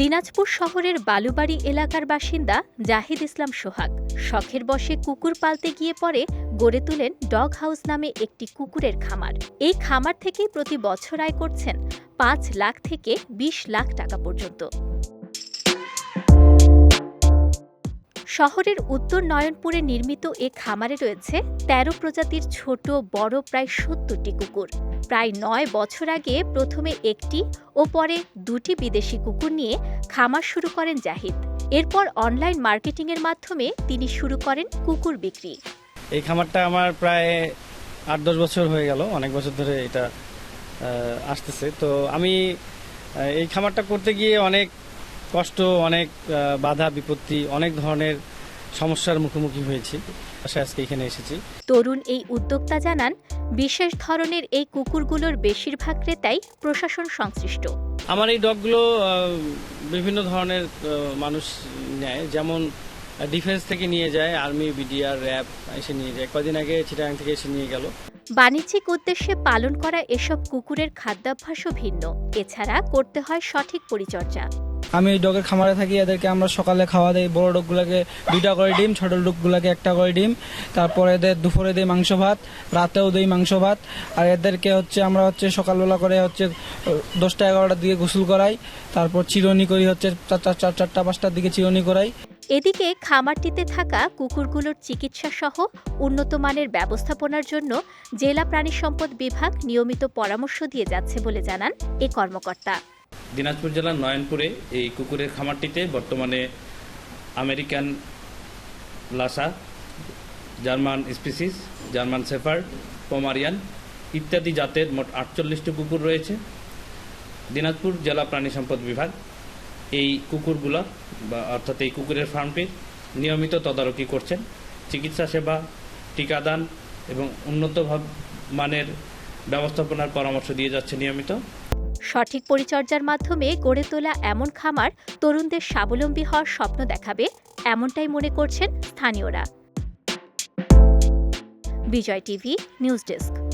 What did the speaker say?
দিনাজপুর শহরের বালুবাড়ি এলাকার বাসিন্দা জাহিদ ইসলাম সোহাগ শখের বসে কুকুর পালতে গিয়ে পরে গড়ে তোলেন ডগ হাউস নামে একটি কুকুরের খামার। এই খামার থেকে প্রতি বছর আয় করছেন পাঁচ লাখ থেকে বিশ লাখ টাকা পর্যন্ত। শহরের উত্তর নয়নপুরে নির্মিত এ খামারে রয়েছে তেরো প্রজাতির ছোট, বড় প্রায় সত্তরটি কুকুর। প্রায় নয় বছর আগে প্রথমে একটি ও পরে দুটি বিদেশি কুকুর নিয়ে খামার শুরু করেন জাহিদ। এরপর অনলাইন মার্কেটিংয়ের মাধ্যমে তিনি শুরু করেন কুকুর বিক্রি। এই খামারটা আমার প্রায় আট দশ বছর হয়ে গেল, অনেক বছর ধরে এটা আসতেছে। তো আমি এই খামারটা করতে গিয়ে অনেক কষ্ট অনেক বাধা বিপত্তি অনেক ধরনের সমস্যার মুখোমুখি হয়েছি। আজকে এখানে এসেছি। তরুণ এই উদ্যোক্তা জানান বিশেষ ধরনের এই কুকুরগুলোর বেশিরভাগ ক্রেতাই প্রশাসন সংশ্লিষ্ট। আমার এই ডগগুলো বিভিন্ন ধরনের মানুষ নেয়। যেমন ডিফেন্স থেকে নিয়ে যায় আর্মি বিডিআর র্যাব এসে নিয়ে যায়। কদিন আগে চিটাগাং থেকে এসে নিয়ে গেল। বাণিজ্যিক উদ্দেশ্যে পালন করা এসব কুকুরের খাদ্যাভ্যাসও ভিন্ন। এছাড়া করতে হয় সঠিক পরিচর্যা। আমি এই ডগের খামারে থাকি, এদেরকে আমরা সকালে খাওয়া দেই। বড় ডগগুলোকে দুইটা করে ডিম, ছোট ডগগুলোকে একটা করে ডিম। তারপরে এদের দুপুরে দিই মাংস ভাত, রাতেও দিই মাংস ভাত। আর এদেরকে হচ্ছে আমরা হচ্ছে সকালবেলা করে হচ্ছে দশটা এগারোটার দিকে গোসল করাই। তারপর চিরনি করি হচ্ছে চার চারটা, পাঁচটার দিকে চিরনি করাই। এদিকে খামারটিতে থাকা কুকুরগুলোর চিকিৎসা সহ উন্নত মানের ব্যবস্থাপনার জন্য জেলা প্রাণী সম্পদ বিভাগ নিয়মিত পরামর্শ দিয়ে যাচ্ছে বলে জানান এ কর্মকর্তা। দিনাজপুর জেলার নয়নপুরে এই কুকুরের খামারটিতে বর্তমানে American Lhasa, German species, German shepherd Pomeranian ইত্যাদি জাতের মোট আটচল্লিশটি কুকুর রয়েছে। দিনাজপুর জেলা প্রাণী সম্পদ বিভাগ এই কুকুরগুলা বা অর্থাৎ এই কুকুরের ফার্মটির নিয়মিত তদারকি করছেন। চিকিৎসা সেবা, টিকাদান এবং উন্নতভাব মানের ব্যবস্থাপনার পরামর্শ দিয়ে যাচ্ছে নিয়মিত। সঠিক পরিচর্যার মাধ্যমে গড়ে তোলা এমন খামার তরুণদের স্বাবলম্বী হওয়ার স্বপ্ন দেখাবে এমনটাই মনে করছেন স্থানীয়রা। Bijoy TV, news desk.